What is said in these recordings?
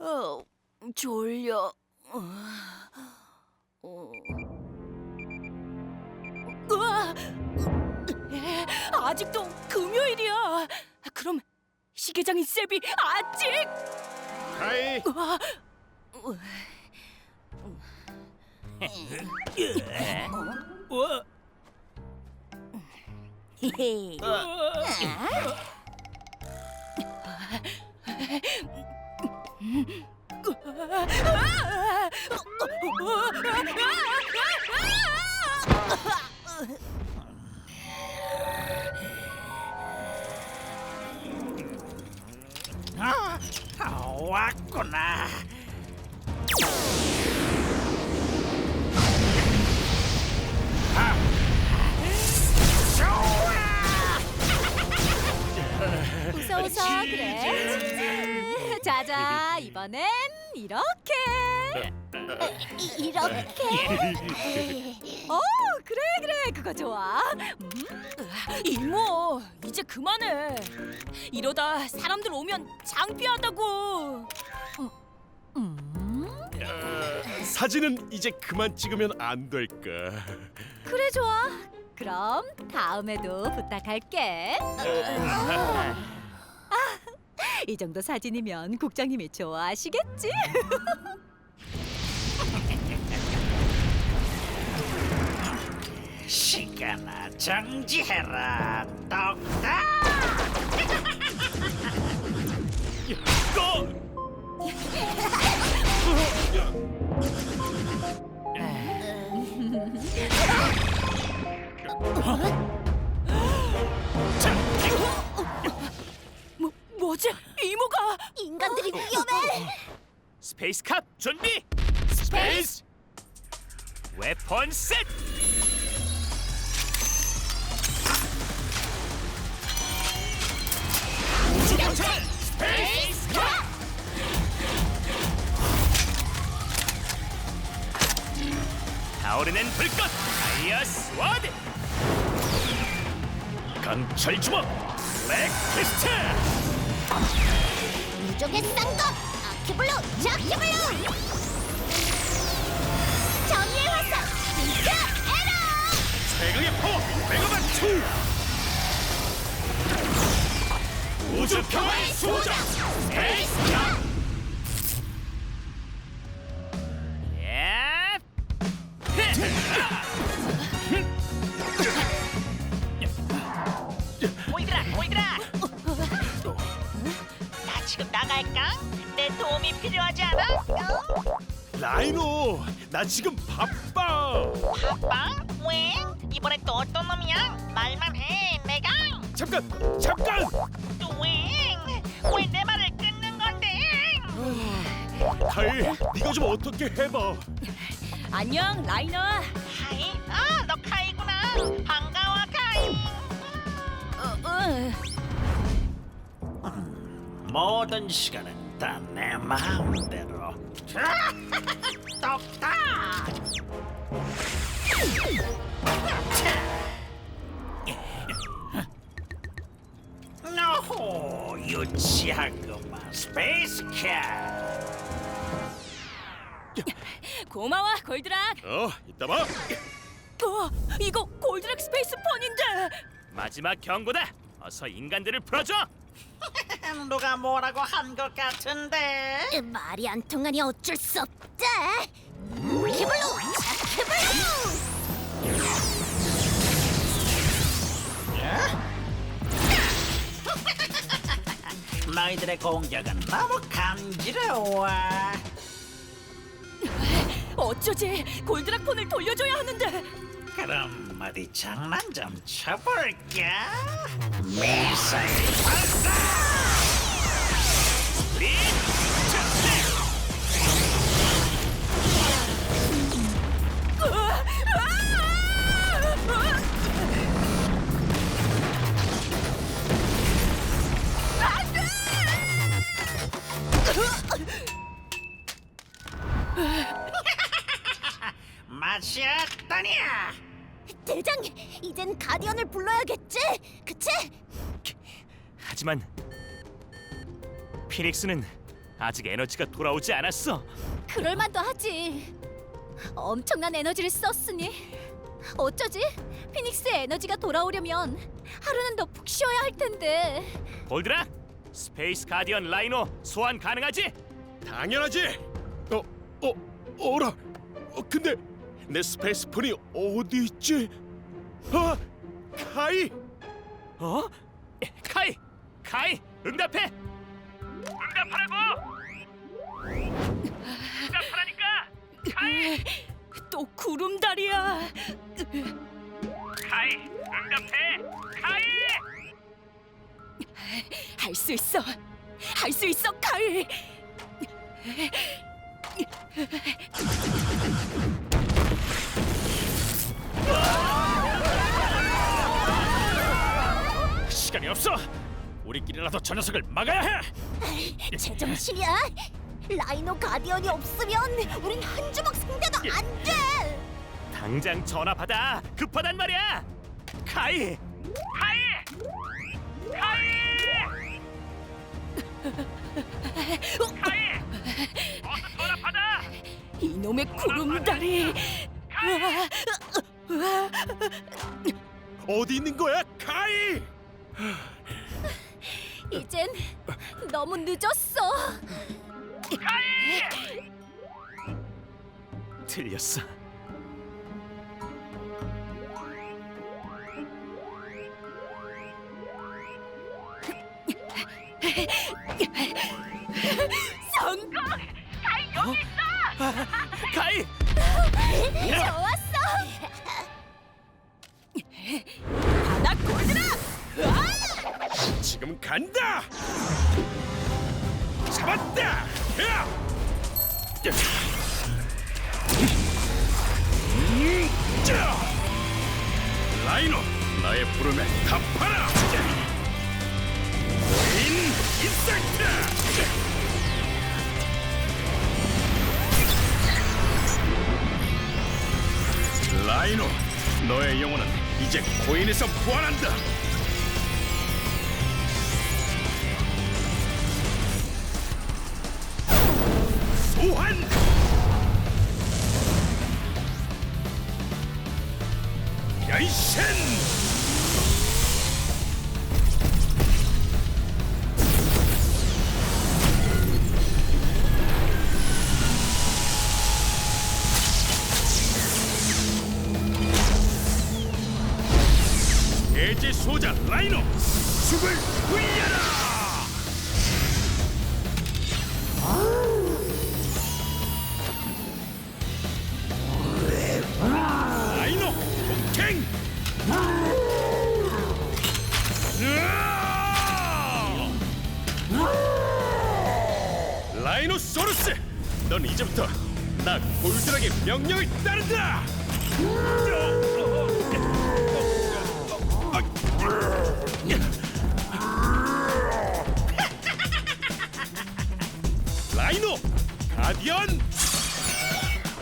어, 졸려. 어. 어. 으아! 에, 아직도 금요일이야. 그럼 시계장인 셉이 아직 으아! 와 아, 아, 왔구나. 이렇게. 이, 이렇게? 어 그래 그래. 그거 좋아. 이모, 이제 그만해. 이러다 사람들 오면 창피하다고. 음? 사진은 이제 그만 찍으면 안 될까? 그래 좋아. 그럼 다음에도 부탁할게. 아 이 정도 사진이면 국장님이 좋아하시겠지 시간아 정지해라. 똑딱. 웨폰 셋! 우주경찰 스페이스 캅! 타오르는 불꽃 아이어 스와드! 강철 주먹 블랙 피스트! 무적의 쌍검 아키블루 자키블루 최강의 파워 메가만 2 우주 평화의 수호자! 예! 보이드라 보이드라 나 지금 나갈까? 내 도움이 필요하지 않아? 라이노 나 지금 바빠 아빠? 놈이야? 말만 해 내가 잠깐 잠깐 또 왜? 왜 내 말을 끊는 건데? 카이 네가 좀 어떻게 해봐 안녕, 라이너. 하이? 아, 너 카이구나 반가워 카이 어, 어. 모든 시간은 다 내 마음대로. 똑딱. 노호 유치하구만 스페이스 cat. 고마워, 골드락. 어 이따 봐 어, 이거 골드락 스페이스 폰인데. 마지막 경고다 어서 인간들을 풀어줘 누가 뭐라고 한 것 같은데? 말이 안 통하니 어쩔 수 없다 키블루 자키블루 너희들의 공격은 너무 간지러워. 어쩌지? 골드락 폰을 돌려줘야 하는데. 그럼 어디 장난 좀 쳐볼까? 미사일 발사! 맛이 어떠냐? 대장 이젠 가디언을 불러야겠지 그치? 하지만 피닉스는 아직 에너지가 돌아오지 않았어. 그럴 만도 하지. 엄청난 에너지를 썼으니 어쩌지? 피닉스의 에너지가 돌아오려면 하루는 더 푹 쉬어야 할 텐데. 볼드라, 스페이스 가디언 라이노 소환 가능하지? 당연하지. 어, 어, 어라. 어, 근데 내 스페이스폰이 어디 있지? 아, 카이. 어? 카이, 카이, 응답해. 응답하라고. 응답하라니까. 카이, 또 구름다리야. 카이, 응답해. 카이. 할 수 있어. 할 수 있어, 카이. 시간이 없어. 우리끼리라도 저 녀석을 막아야 해. 제정신이야? 라이노 가디언이 없으면 우린 한 주먹 상대도 안 돼. 당장 전화 받아. 급하단 말이야. 카이, 카이, 카이. 카이, 어서 전화 받아. 이놈의 구름다리. 어디 있는 거야, 카이? 이젠 너무 늦었어. 틀렸어. 성공. 어? 카이, 좋았어. 바다 골드라. 지금 간다. 잡았다. 야! 음, 자! 라이노, 나의 부름에 답하라. 인 인섹트. 라이노, 너의 영혼은 이제 코인에서 부활한다. 변신! 대제 소자 라이노 죽을 위하 이제부터 나 골드락의 명령을 따른다! 라이노 가디언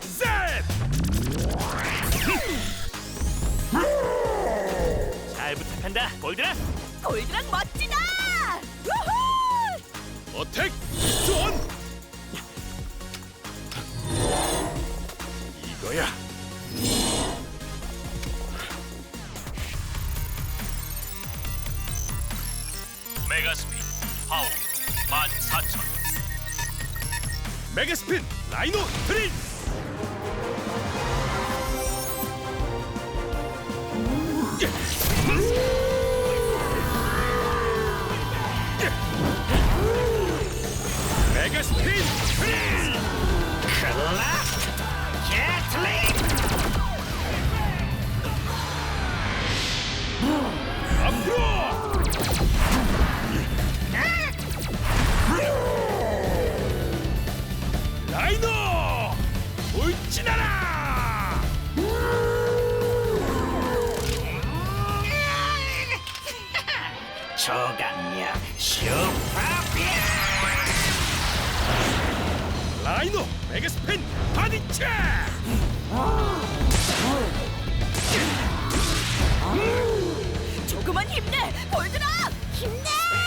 셋! 잘 부탁한다, 볼드라. 골드랑 멋지다. 우후! 어택 존! 14,000 메가스핀 라이노 드릴! 메가스핀 드릴! 클라 조각력 슈퍼비아 라이노 메가스핀 바디체! 조금만 힘내, 골드랑. 힘내!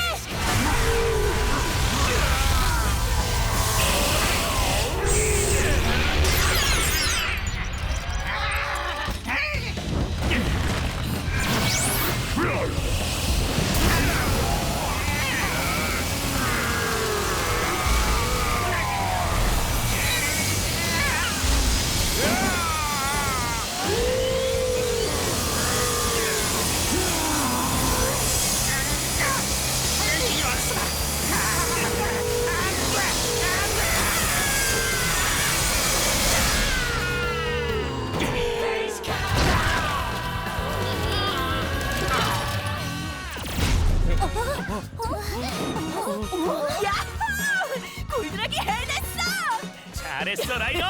잘했어 라이노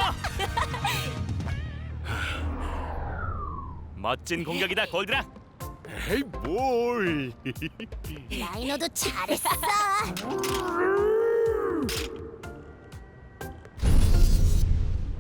멋진 공격이다 골드락 에이 뭘? 라이너도 잘했어.